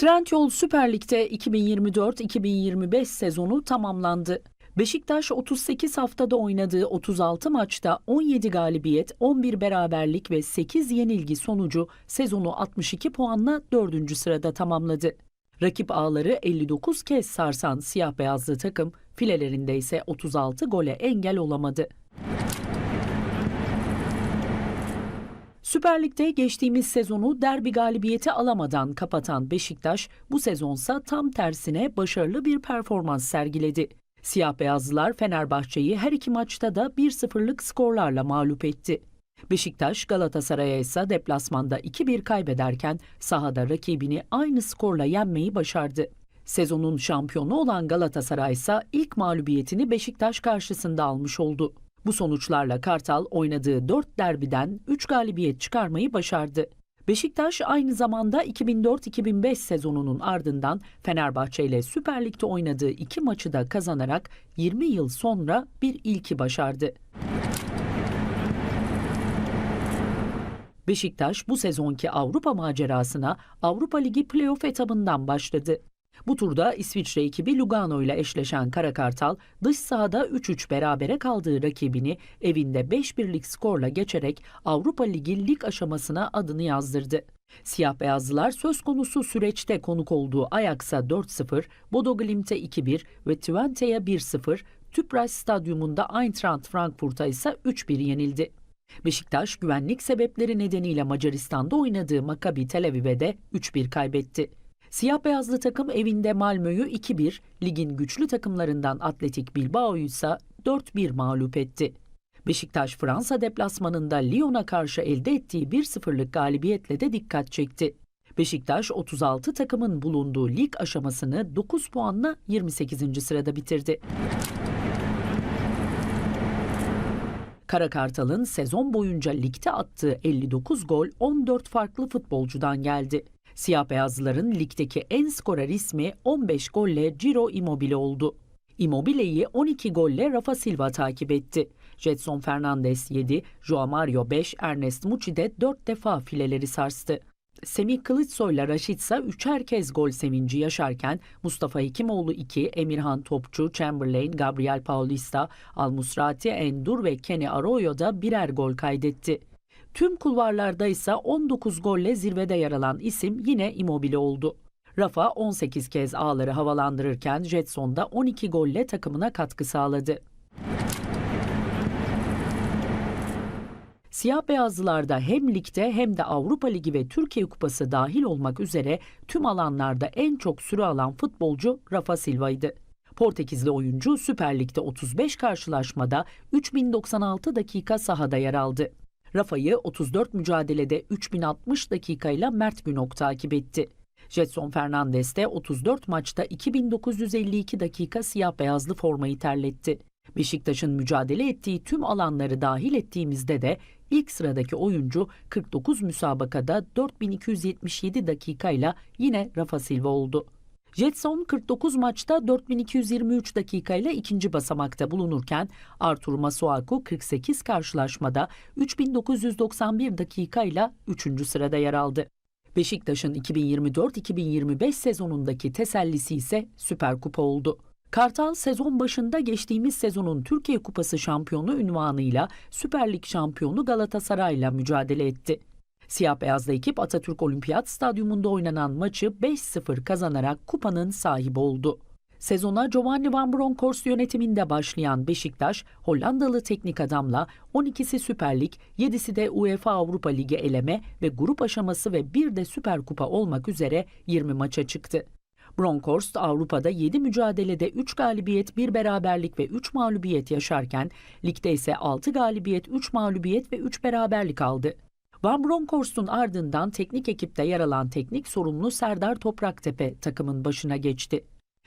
Trendyol Süper Lig'de 2024-2025 sezonu tamamlandı. Beşiktaş 38 haftada oynadığı 36 maçta 17 galibiyet, 11 beraberlik ve 8 yenilgi sonucu sezonu 62 puanla 4. sırada tamamladı. Rakip ağları 59 kez sarsan siyah beyazlı takım filelerinde ise 36 gole engel olamadı. Süper Lig'de geçtiğimiz sezonu derbi galibiyeti alamadan kapatan Beşiktaş bu sezonsa tam tersine başarılı bir performans sergiledi. Siyah beyazlılar Fenerbahçe'yi her iki maçta da 1-0'lık skorlarla mağlup etti. Beşiktaş Galatasaray'a ise deplasmanda 2-1 kaybederken sahada rakibini aynı skorla yenmeyi başardı. Sezonun şampiyonu olan Galatasaray ise ilk mağlubiyetini Beşiktaş karşısında almış oldu. Bu sonuçlarla Kartal oynadığı 4 derbiden 3 galibiyet çıkarmayı başardı. Beşiktaş aynı zamanda 2004-2005 sezonunun ardından Fenerbahçe ile Süper Lig'de oynadığı iki maçı da kazanarak 20 yıl sonra bir ilki başardı. Beşiktaş bu sezonki Avrupa macerasına Avrupa Ligi playoff etabından başladı. Bu turda İsviçre ekibi Lugano ile eşleşen Kara Kartal dış sahada 3-3 berabere kaldığı rakibini evinde 5-1'lik skorla geçerek Avrupa Ligi lig aşamasına adını yazdırdı. Siyah beyazlılar söz konusu süreçte konuk olduğu Ajax'a 4-0, Bodo Glimt'e 2-1 ve Twente'ye 1-0, Tüpraş Stadyumunda Eintracht Frankfurt'a ise 3-1 yenildi. Beşiktaş güvenlik sebepleri nedeniyle Macaristan'da oynadığı Maccabi Tel Aviv'e de 3-1 kaybetti. Siyah beyazlı takım evinde Malmö'yü 2-1, ligin güçlü takımlarından Atletik Bilbao'yu ise 4-1 mağlup etti. Beşiktaş Fransa deplasmanında Lyon'a karşı elde ettiği 1-0'lık galibiyetle de dikkat çekti. Beşiktaş 36 takımın bulunduğu lig aşamasını 9 puanla 28. sırada bitirdi. Kara Kartal'ın sezon boyunca ligde attığı 59 gol 14 farklı futbolcudan geldi. Siyah beyazlıların ligdeki en skorer ismi 15 golle Ciro Immobile oldu. Immobile'yi 12 golle Rafa Silva takip etti. Jetson Fernandes 7, Joao Mario 5, Ernest Muçi de 4 defa fileleri sarstı. Semih Kılıçsoy'la Raşitsa üçer kez gol sevinci yaşarken Mustafa Hekimoğlu 2, Emirhan Topçu, Chamberlain, Gabriel Paulista, Almusrati Endur ve Kenny Arroyo da birer gol kaydetti. Tüm kulvarlarda ise 19 golle zirvede yer alan isim yine Immobile oldu. Rafa 18 kez ağları havalandırırken Jetson da 12 golle takımına katkı sağladı. Siyah beyazlılarda hem ligde hem de Avrupa Ligi ve Türkiye Kupası dahil olmak üzere tüm alanlarda en çok süre alan futbolcu Rafa Silva'ydı. Portekizli oyuncu Süper Lig'de 35 karşılaşmada 3096 dakika sahada yer aldı. Rafa'yı 34 mücadelede 3060 dakikayla Mert Günok takip etti. Jetson Fernandes de 34 maçta 2952 dakika siyah beyazlı formayı terletti. Beşiktaş'ın mücadele ettiği tüm alanları dahil ettiğimizde de ilk sıradaki oyuncu 49 müsabakada 4277 dakikayla yine Rafa Silva oldu. Jetson 49 maçta 4223 dakikayla ikinci basamakta bulunurken Artur Masuaku 48 karşılaşmada 3991 dakikayla üçüncü sırada yer aldı. Beşiktaş'ın 2024-2025 sezonundaki tesellisi ise Süper Kupa oldu. Kartal sezon başında geçtiğimiz sezonun Türkiye Kupası şampiyonu ünvanıyla Süper Lig şampiyonu Galatasaray'la mücadele etti. Siyah beyazlı ekip Atatürk Olimpiyat Stadyumunda oynanan maçı 5-0 kazanarak kupanın sahibi oldu. Sezona Giovanni Van Bronckhorst yönetiminde başlayan Beşiktaş, Hollandalı teknik adamla 12'si Süper Lig, 7'si de UEFA Avrupa Ligi eleme ve grup aşaması ve bir de Süper Kupa olmak üzere 20 maça çıktı. Bronkhorst Avrupa'da 7 mücadelede 3 galibiyet, 1 beraberlik ve 3 mağlubiyet yaşarken ligde ise 6 galibiyet, 3 mağlubiyet ve 3 beraberlik aldı. Van Bronckhorst'un ardından teknik ekipte yer alan teknik sorumlu Serdar Topraktepe takımın başına geçti.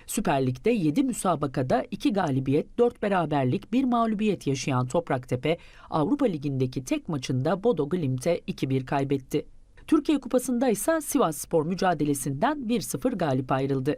Süper Lig'de 7 müsabakada 2 galibiyet, 4 beraberlik, 1 mağlubiyet yaşayan Topraktepe, Avrupa Ligi'ndeki tek maçında Bodo Glimt'e 2-1 kaybetti. Türkiye Kupası'nda ise Sivas Spor mücadelesinden 1-0 galip ayrıldı.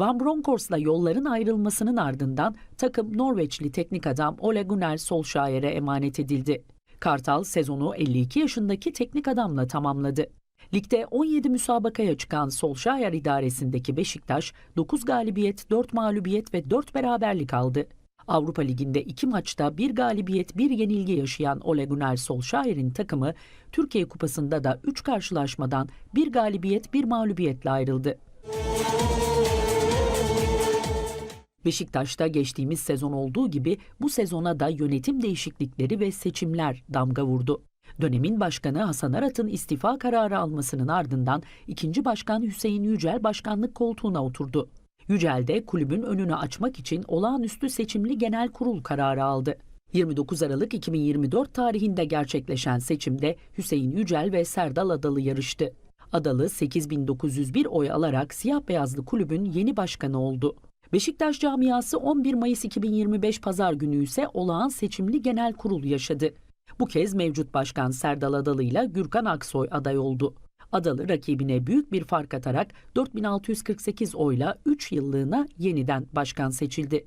Van Bronckhorst'la yolların ayrılmasının ardından takım Norveçli teknik adam Ole Gunnar Solskjaer'e emanet edildi. Kartal sezonu 52 yaşındaki teknik adamla tamamladı. Ligde 17 müsabakaya çıkan Solskjaer idaresindeki Beşiktaş 9 galibiyet, 4 mağlubiyet ve 4 beraberlik aldı. Avrupa Ligi'nde iki maçta bir galibiyet, bir yenilgi yaşayan Ole Gunnar Solskjaer'in takımı Türkiye Kupası'nda da 3 karşılaşmadan bir galibiyet, bir mağlubiyetle ayrıldı. Beşiktaş'ta geçtiğimiz sezon olduğu gibi bu sezona da yönetim değişiklikleri ve seçimler damga vurdu. Dönemin başkanı Hasan Arat'ın istifa kararı almasının ardından ikinci başkan Hüseyin Yücel başkanlık koltuğuna oturdu. Yücel de kulübün önünü açmak için olağanüstü seçimli genel kurul kararı aldı. 29 Aralık 2024 tarihinde gerçekleşen seçimde Hüseyin Yücel ve Serdal Adalı yarıştı. Adalı 8901 oy alarak siyah beyazlı kulübün yeni başkanı oldu. Beşiktaş camiası 11 Mayıs 2025 pazar günü ise olağan seçimli genel kurul yaşadı. Bu kez mevcut başkan Serdal Adalı ile Gürkan Aksoy aday oldu. Adalı rakibine büyük bir fark atarak 4648 oyla 3 yıllığına yeniden başkan seçildi.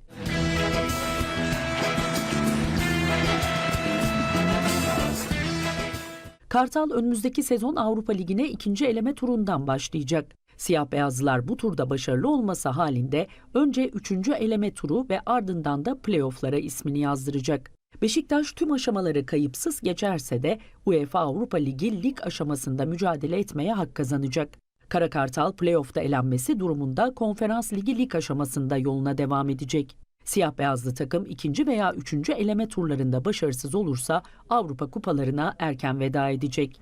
Kartal önümüzdeki sezon Avrupa Ligi'ne ikinci eleme turundan başlayacak. Siyah beyazlılar bu turda başarılı olmasa halinde önce üçüncü eleme turu ve ardından da playofflara ismini yazdıracak. Beşiktaş tüm aşamaları kayıpsız geçerse de UEFA Avrupa Ligi lig aşamasında mücadele etmeye hak kazanacak. Kara Kartal playoff'ta elenmesi durumunda Konferans Ligi lig aşamasında yoluna devam edecek. Siyah beyazlı takım ikinci veya üçüncü eleme turlarında başarısız olursa Avrupa kupalarına erken veda edecek.